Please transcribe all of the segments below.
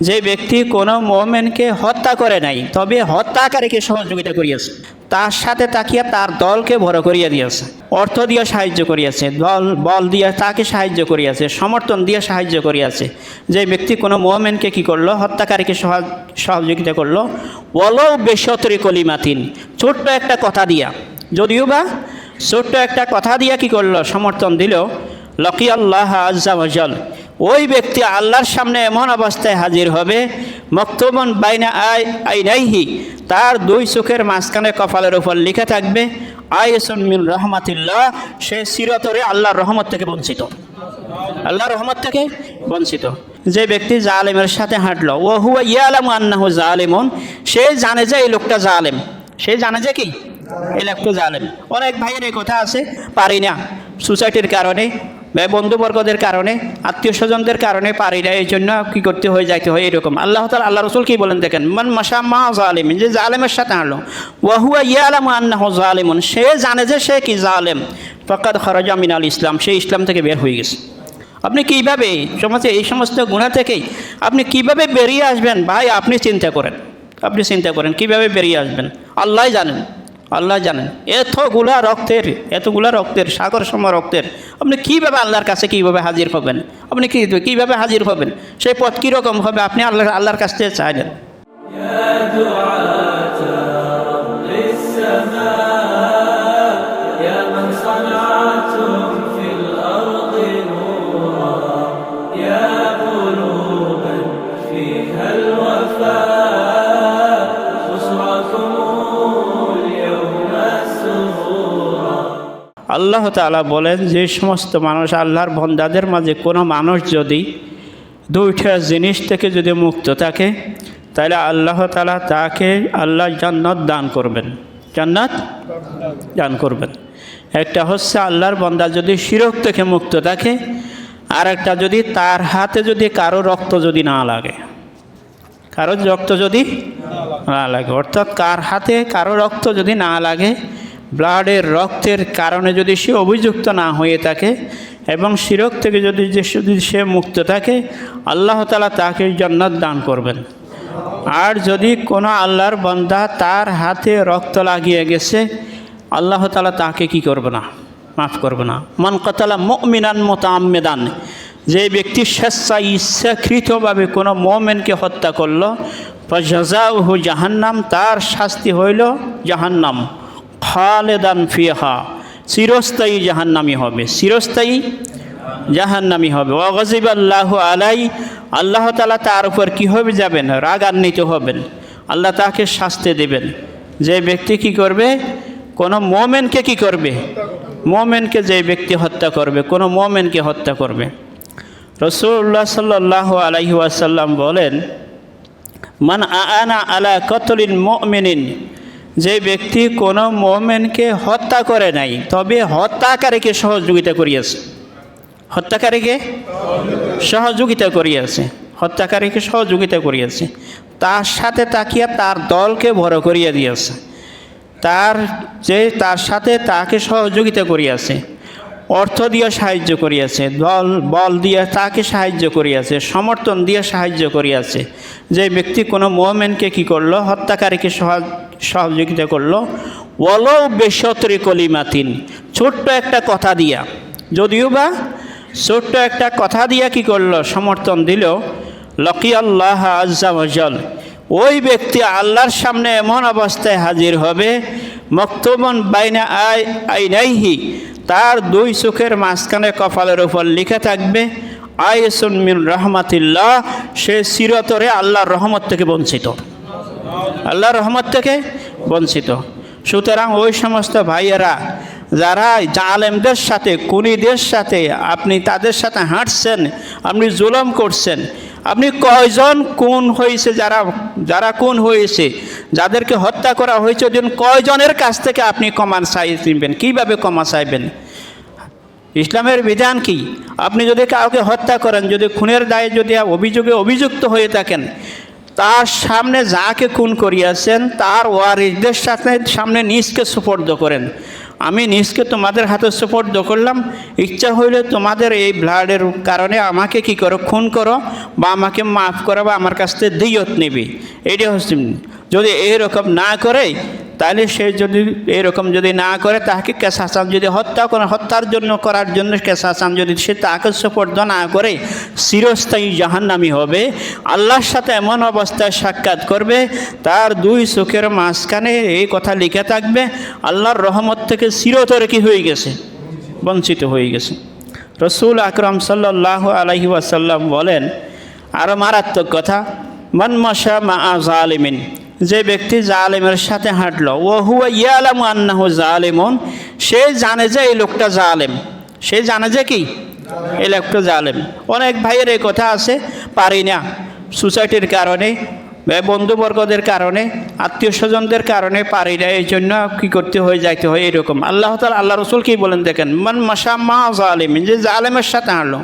যে ব্যক্তি কোনো মোমেনকে হত্যা করে নাই, তবে হত্যাকারীকে সহযোগিতা করিয়াছে। তার সাথে তাকিয়া তার দলকে বড় করিয়া দিয়েছে, অর্থ দিয়ে সাহায্য করিয়াছে, দল, বল দিয়ে তাকে সাহায্য করিয়াছে, সমর্থন দিয়ে সাহায্য করিয়াছে। যে ব্যক্তি কোনো মোমেনকে কি করল? হত্যাকারীকে সহ- সহযোগিতা করল। বলো বেসতরি কলিমাতিন, ছোট্ট একটা কথা দিয়া। যদিও বা ছোট্ট একটা কথা দিয়া কি করল? সমর্থন দিল। লকি আল্লাহ ওই ব্যক্তি আল্লাহর সামনে এমন অবস্থায় হাজির হবে, মক্তবন বাইনা আই আইনাইহি, তার দুই চোখের মাঝখানে কপালের উপর লিখে থাকবে, আয়েসন মিন রহমাতিল্লাহ, সে চিরতরে আল্লাহর রহমত থেকে বঞ্চিত। আল্লাহর রহমত থেকে বঞ্চিত। যে ব্যক্তি জালেমের সাথে হাঁটলো ও হুয়া ইয়ালাম আন্নাহু জালেমন, সে জানে যে এই লোকটা জালেম। সে জানে যে কি? এই লোকটা জালেম। অনেক ভাইয়ের এই কথা আছে, পারি না। সোসাইটির কারণে বন্ধুবর্গদের কারণে, আত্মীয় স্বজনদের কারণে পারি না এই জন্য কী করতে হয়ে, যাইতে হয়, এরকম। আল্লাহ তালা আল্লাহ রসুল কি বলেন দেখেন? মান মাসা মা জালিম, যে জালেমের সাথে হাঁটলো ওয়াহুয়া ইয়ালাম আন্নাহু জালেমন, সে জানে যে সে কি জালেম। ফকাত খরজা মিনাল ইসলাম, সে ইসলাম থেকে বের হয়ে গেছে। আপনি কীভাবে সমাজে, এই সমস্ত গুণা থেকেই আপনি কীভাবে বেরিয়ে আসবেন? ভাই, আপনি চিন্তা করেন। আপনি চিন্তা করেন, কীভাবে বেরিয়ে আসবেন? আল্লাহ জানেন। আল্লাহ জানেন। এতগুলা রক্তের এতগুলা রক্তের সাগর সম রক্তের, আপনি কীভাবে আল্লাহর কাছে কীভাবে হাজির হবেন? আপনি কী, কীভাবে হাজির হবেন? সেই পথ কীরকম হবে আপনি আল্লাহ আল্লাহর কাছ থেকে চাইলেন। يا আল্লাহ তাআলা বলেন, যে সমস্ত মানুষ আল্লাহর বন্দাদের মাঝে কোনো মানুষ যদি দুইটা জিনিস থেকে যদি মুক্ত থাকে, তাহলে আল্লাহ তাআলা তাকে আল্লাহ জান্নাত দান করবেন। জান্নাত দান করবেন। একটা হচ্ছে আল্লাহর বন্দা যদি শিরক থেকে মুক্ত থাকে আর একটা যদি তার হাতে যদি কারও রক্ত যদি না লাগে। কারও রক্ত যদি না লাগে, অর্থাৎ কার হাতে কারও রক্ত যদি না লাগে ব্লাডের রক্তের কারণে যদি সে অভিযুক্ত না হয়ে থাকে এবং শিরক থেকে যদি যে যদি সে মুক্ত থাকে, আল্লাহ তালা তাকে জান্নাত দান করবেন। আর যদি কোনো আল্লাহর বন্দা তার হাতে রক্ত লাগিয়ে গেছে, আল্লাহ তালা তাকে কি করবে না? মাফ করবে না। মন কতলা মিনান মোতামেদান যে ব্যক্তি স্বেচ্ছায় ইচ্ছাকৃতভাবে কোনো মোমেনকে হত্যা করল জাহান্নাম, তার শাস্তি হইল জাহান্নাম। খালেদান ফিহা, চিরস্থায়ী জাহান্নামি হবে, চিরস্থায়ী জাহান্নামি হবে। অগজিব আল্লাহ আলাই, আল্লাহ তালা তার উপর কী হবে যাবেন? রাগান্বিত হবেন। আল্লাহ তাকে শাস্তি দেবেন। যে ব্যক্তি কি করবে? কোনো মোমেনকে কি করবে? মোমেনকে যে ব্যক্তি হত্যা করবে, কোনো মোমেনকে হত্যা করবে। রসুল্লাহ সাল্লাহ আলাইহি বলেন, মান আনা আলা কতলিন মোমেনিন যে ব্যক্তি কোনো মোমেনকে হত্যা করে নাই, তবে হত্যাকারীকে সহযোগিতা করিয়াছে। হত্যাকারীকে সহযোগিতা করিয়াছে, হত্যাকারীকে সহযোগিতা করিয়াছে। তার সাথে তাকিয়া তার দলকে বড় করিয়া দিয়েছে। তার যে, তার সাথে তাকে সহযোগিতা করিয়াছে, অর্থ দিয়ে সাহায্য করিয়াছে, দল, বল দিয়ে তাকে সাহায্য করিয়াছে, সমর্থন দিয়ে সাহায্য করিয়াছে। যে ব্যক্তি কোনো মোমেনকে কি করল? হত্যাকারীকে সহ- সহযোগিতা করল। ওলো বেসতরি কলিমাতিন, ছোট্ট একটা কথা দিয়া। যদিও বা ছোট্ট একটা কথা দিয়া কি করল? সমর্থন দিল। লকি আল্লাহ আজ্জাওয়াজল ওই ব্যক্তি আল্লাহর সামনে এমন অবস্থায় হাজির হবে, মক্তবন বাইনা আই আইনাইহি, তার দুই চোখের মাঝখানে কপালের উপর লিখে থাকবে, আয়েসুন মিন রহমাতিল্লাহ, সে চিরতরে আল্লাহর রহমত থেকে বঞ্চিত। আল্লাহর রহমত থেকে বঞ্চিত। সুতরাং ওই সমস্ত ভাইয়েরা, যারা জালেমদের সাথে কুনিদের সাথে আপনি তাদের সাথে হাঁটছেন, আপনি জুলম করছেন, আপনি কয়জন কোন হয়েছে, যারা যারা কোন হয়েছে, যাদেরকে হত্যা করা হয়েছে, ওই জন্য কয়জনের কাছ থেকে আপনি কমান চাই নিবেন? কীভাবে কমা চাইবেন? ইসলামের বিধান কি? আপনি যদি কাউকে হত্যা করেন, যদি খুনের দায়ে যদি অভিযোগে অভিযুক্ত হয়ে থাকেন তার সামনে যাকে খুন করিয়াছেন, তার ওয়ারিসদের সাথে সামনে নিজকে সুপর্দ করেন। আমি নিজকে তোমাদের হাতে সুপর্দ করলাম। ইচ্ছা হইলে তোমাদের এই ব্লাডের কারণে আমাকে কি করো? খুন করো বা আমাকে মাফ করো বা আমার কাছ থেকে দিয়ত নেবে। এটা হচ্ছে যদি এইরকম না করে তাহলে সে যদি এরকম যদি না করে তাকে কেসাসাম যদি হত্যা করে, হত্যার জন্য করার জন্য কেসাসাম যদি সে তাকে সুপর্দ না করে, চিরস্থায়ী জাহান্নামি হবে। আল্লাহর সাথে এমন অবস্থায় সাক্ষাৎ করবে, তার দুই চোখের মাঝখানে এই কথা লিখে থাকবে, আল্লাহর রহমত থেকে চিরতরে কি হয়ে গেছে, বঞ্চিত হয়ে গেছে। রসুল আকরম সাল্লাহ আলহি ওয়াসাল্লাম বলেন আরও মারাত্মক কথা, মন মশা মা জালিমিন যে ব্যক্তি জালেমের সাথে হাঁটলো ও হুয়া ইয়ালামু আন্নাহু জালেমন সে জানে যে এই লোকটা জালেম। সে জানে যে কি? এই লোকটা জালেম। অনেক ভাইয়ের এই কথা আছে, পারি না। সোসাইটির কারণে বন্ধুবর্গদের কারণে, আত্মীয় স্বজনদের কারণে পারি না, এই জন্য কী করতে হয়, যাইতে হয় এরকম। আল্লাহ তালা আল্লাহ রসুল কী বলেন দেখেন, মান মাসা মা জালিমিন যে জালেমের সাথে হাঁটলো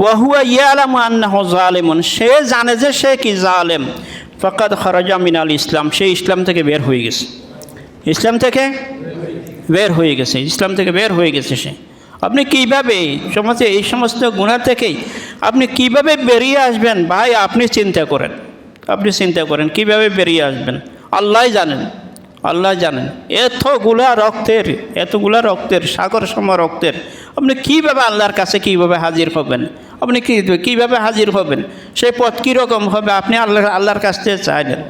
ওয়াহুয়া ইয়ালামু আন্নাহু জালেমন সে জানে যে সে কি জালেম। ফকাত খরাজা মিনাল ইসলাম, সে ইসলাম থেকে বের হয়ে গেছে। ইসলাম থেকে বের হয়ে গেছে, ইসলাম থেকে বের হয়ে গেছে সে। আপনি কীভাবে সমাজে এই সমস্ত গুণা থেকেই আপনি কীভাবে বেরিয়ে আসবেন? ভাই, আপনি চিন্তা করেন। আপনি চিন্তা করেন, কীভাবে বেরিয়ে আসবেন? আল্লাহ জানেন আল্লাহ জানেন। এতগুলা রক্তের এতগুলা রক্তের সাগর সম রক্তের, আপনি কীভাবে আল্লাহর কাছে কীভাবে হাজির হবেন? আপনি কী, কীভাবে হাজির হবেন? সেই পথ কীরকম হবে আপনি আল্লাহ আল্লাহর কাছ থেকে চাইলেন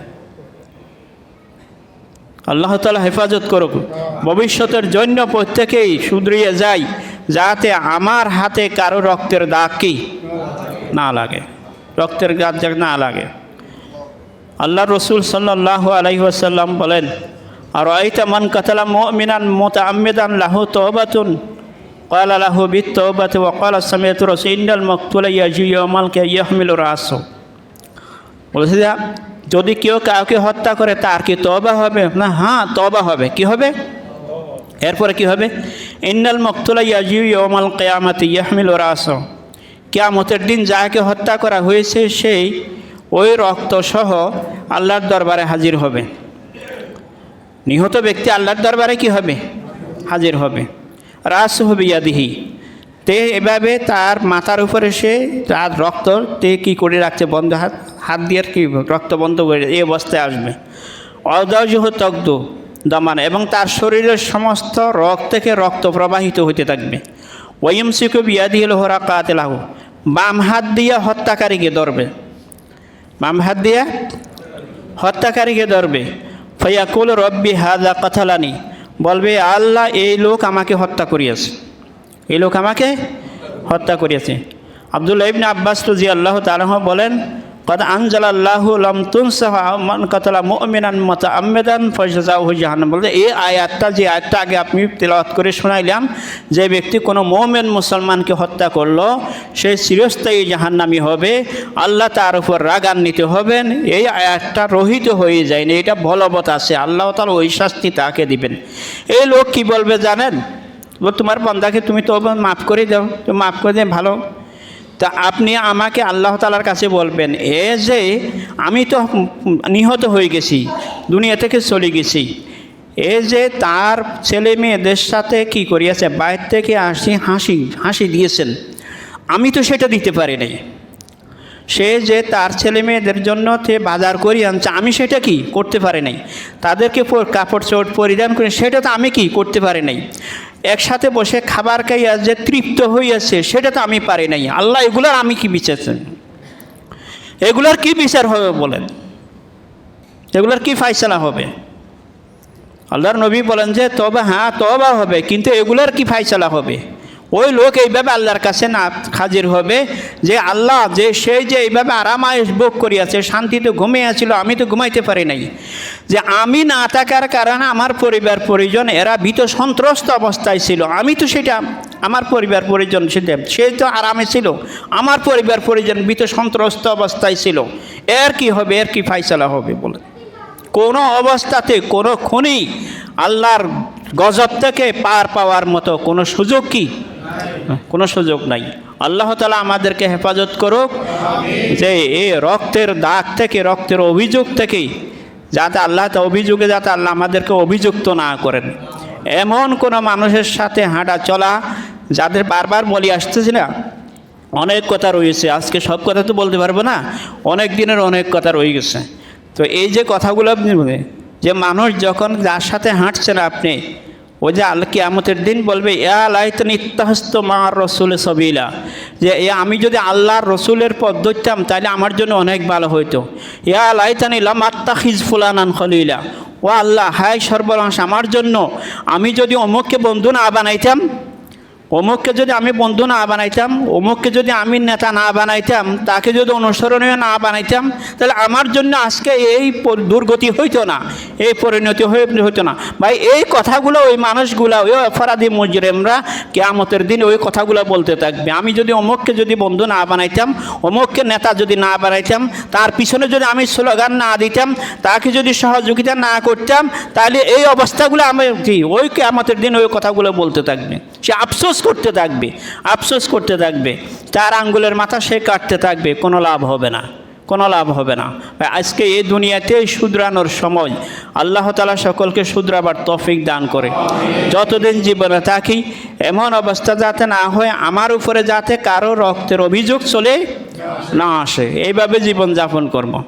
আল্লাহ তালা হেফাজত করুক। ভবিষ্যতের জন্য প্রত্যেকেই শুধরিয়ে যাই, যাতে আমার হাতে কারও রক্তের দাগ কি না লাগে। রক্তের গাছ যাক না লাগে। আল্লাহ রসুল সাল্লাহ আলাইসাল্লাম বলেন আর আইতা মান কাতালা মিনান মোতা আমেদান লাহু তহবাতুন قال له بالتوبة وقال سمعت رسول إن المقتول يجي يوم القيامة يحمل رأسه বলেছে যে যদি কেউ কাউকে হত্যা করে তার কি তবা হবে না হ্যাঁ তবা হবে কি হবে এরপরে কি হবে ইন্নাল মকতুলা ইয়াজিউ ইয়মাল কেয়ামাতি ইয়াহমিল রাস কেয়ামতের দিন যাকে হত্যা করা হয়েছে সেই ওই রক্ত সহ আল্লাহর দরবারে হাজির হবে নিহত ব্যক্তি আল্লাহর দরবারে কি হবে হাজির হবে রাস হবে ইয়াদিহি তে এভাবে তার মাথার উপরে সে তার রক্ত, তে কি করে রাখছে বন্ধ হাত হাত দিয়ে আর কি রক্ত বন্ধ করে এই অবস্থায় আসবে। অদজহ তগ্ধ দমান এবং তার শরীরের সমস্ত রক্ত থেকে রক্ত প্রবাহিত হতে থাকবে। ওয়ম সিকু বিয়াদি হল হোরা কাতেলাহ। বাম হাত দিয়ে হত্যাকারীকে ধরবে। বাম হাত দিয়ে হত্যাকারীকে ধরবে। ফয়াকুল রব্বি হাজা কথালানি বলবে, আল্লাহ, এই লোক আমাকে হত্যা করিয়াছে। এই লোক আমাকে হত্যা করিয়াছে। আবদুল্লাহ ইবনে আব্বাস রাজি আল্লাহ তালাহ বলেন, কদ আনজাল আল্লাহ লম তুনসাহ কতলা মুমিনান মত আমেদান ফজাহু জাহান্নাম। বলতে, এই আয়াতটা, যে আয়াতটা আগে আপনি তেলাওয়াত করে শোনাইলাম, যে ব্যক্তি কোনো মোমেন মুসলমানকে হত্যা করল সে চিরস্থায়ী জাহান্নামি হবে। আল্লাহ তার উপর রাগান্বিত হবেন। এই আয়াতটা রহিত হয়ে যায় না এটা বলবৎ আছে। আল্লাহ তার ওই শাস্তি তাকে দিবেন। এই লোক কি বলবে জানেন? ও তোমার বন্দাকে তুমি তো মাফ করে দাও, তো মাফ করে দে ভালো। তা আপনি আমাকে আল্লাহ তালার কাছে বলবেন, এ যে, আমি তো নিহত হয়ে গেছি, দুনিয়া থেকে চলে গেছি। এ যে, তার ছেলে মেয়েদের সাথে কি করিয়াছে? বাইর থেকে আসি, হাসি হাসি দিয়েছেন। আমি তো সেটা দিতে পারি নাই। সে যে তার ছেলে মেয়েদের জন্য সে বাজার করি আনছে, আমি সেটা কি করতে পারি নাই? তাদেরকে কাপড় চোট পরিধান করে, সেটা তো আমি কি করতে পারি নাই? একসাথে বসে খাবার খাইয়া যে তৃপ্ত হইয়াছে, সেটা তো আমি পারি নাই। আল্লাহ, এগুলার আমি কি বিচারছেন? এগুলার কি বিচার হবে বলেন? এগুলার কি ফাইসলা হবে? আল্লাহর নবী বলেন যে, তবে হ্যাঁ তবা হবে, কিন্তু এগুলার কি ফাইসলা হবে? ওই লোক এইভাবে আল্লাহর কাছে না হাজির হবে যে আল্লাহ যে সেই যে এইভাবে আরামায়স ভোগ করিয়াছে শান্তিতে ঘুমিয়েছিল আমি তো ঘুমাইতে পারি নাই। যে আমি না থাকার কারণে আমার পরিবার পরিজন, এরা ভীত সন্ত্রস্ত অবস্থায় ছিল। আমি তো সেটা আমার পরিবার পরিজন সেটা সে তো আরামে ছিল। আমার পরিবার পরিজন ভীত সন্ত্রস্ত অবস্থায় ছিল। এর কি হবে, এর কি ফাইসলা হবে বলে। কোনো অবস্থাতে, কোনো খুনি আল্লাহর গজব থেকে পার পাওয়ার মতো কোনো সুযোগ কি? কোনো সুযোগ নাই। আল্লাহ তালা আমাদেরকে হেফাজত করুক যে এই রক্তের দাগ থেকে, রক্তের অভিযোগ থেকে যাতে আল্লাহ অভিযোগে যাতে আল্লাহ আমাদেরকে অভিযুক্ত না করেন। এমন কোনো মানুষের সাথে হাঁটা চলা যাদের বারবার বলি আসতেছি না, অনেক কথা রয়েছে। আজকে সব কথা তো বলতে পারব না, অনেক দিনের অনেক কথা রয়ে গেছে। তো এই যে কথাগুলো আপনি যে মানুষ যখন যার সাথে হাঁটছেন আপনি ওই যে আল আমতের দিন বলবে এ লাইত নিত্যহস্ত মার রসুল সবিলা। যে এ আমি যদি আল্লাহর রসুলের পথ ধরতাম, তাহলে আমার জন্য অনেক ভালো হইতো। এ আলাইতানি লাম আত্মা খিজ ফুলানান খলিলা। ও আল্লাহ, হায় সর্বনাশ, আমার জন্য আমি যদি অমুককে বন্ধু না বানাইতাম অমুককে যদি আমি বন্ধু না বানাইতাম, অমুককে যদি আমি নেতা না বানাইতাম, তাকে যদি অনুসরণীয় না বানাইতাম, তাহলে আমার জন্য আজকে এই দুর্গতি হইতো না, এই পরিণতি হইতো না। ভাই, এই কথাগুলো ওই মানুষগুলা, ওই অপরাধী মুজরেমরা কেয়ামতের দিন ওই কথাগুলো বলতে থাকবে। আমি যদি অমুককে যদি বন্ধু না বানাইতাম, অমুককে নেতা যদি না বানাইতাম, তার পিছনে যদি আমি স্লোগান না দিতাম, তাকে যদি সহযোগিতা না করতাম, তাহলে এই অবস্থাগুলো আমি কি ওই কেয়ামতের দিন ওই কথাগুলো বলতে থাকবে। সে আফসোস করতে থাকবে, আফসোস করতে থাকবে। তার আঙ্গুলের মাথা সে কাটতে থাকবে, কোনো লাভ হবে না, কোনো লাভ হবে না। আজকে এই দুনিয়াতে শুধরানোর সময়। আল্লাহ তালা সকলকে শুধরাবার তফিক দান করে। যতদিন জীবনে থাকি, এমন অবস্থা যাতে না হয়, আমার উপরে যাতে কারও রক্তের অভিযোগ চলে না আসে। এইভাবে জীবন যাপন করব।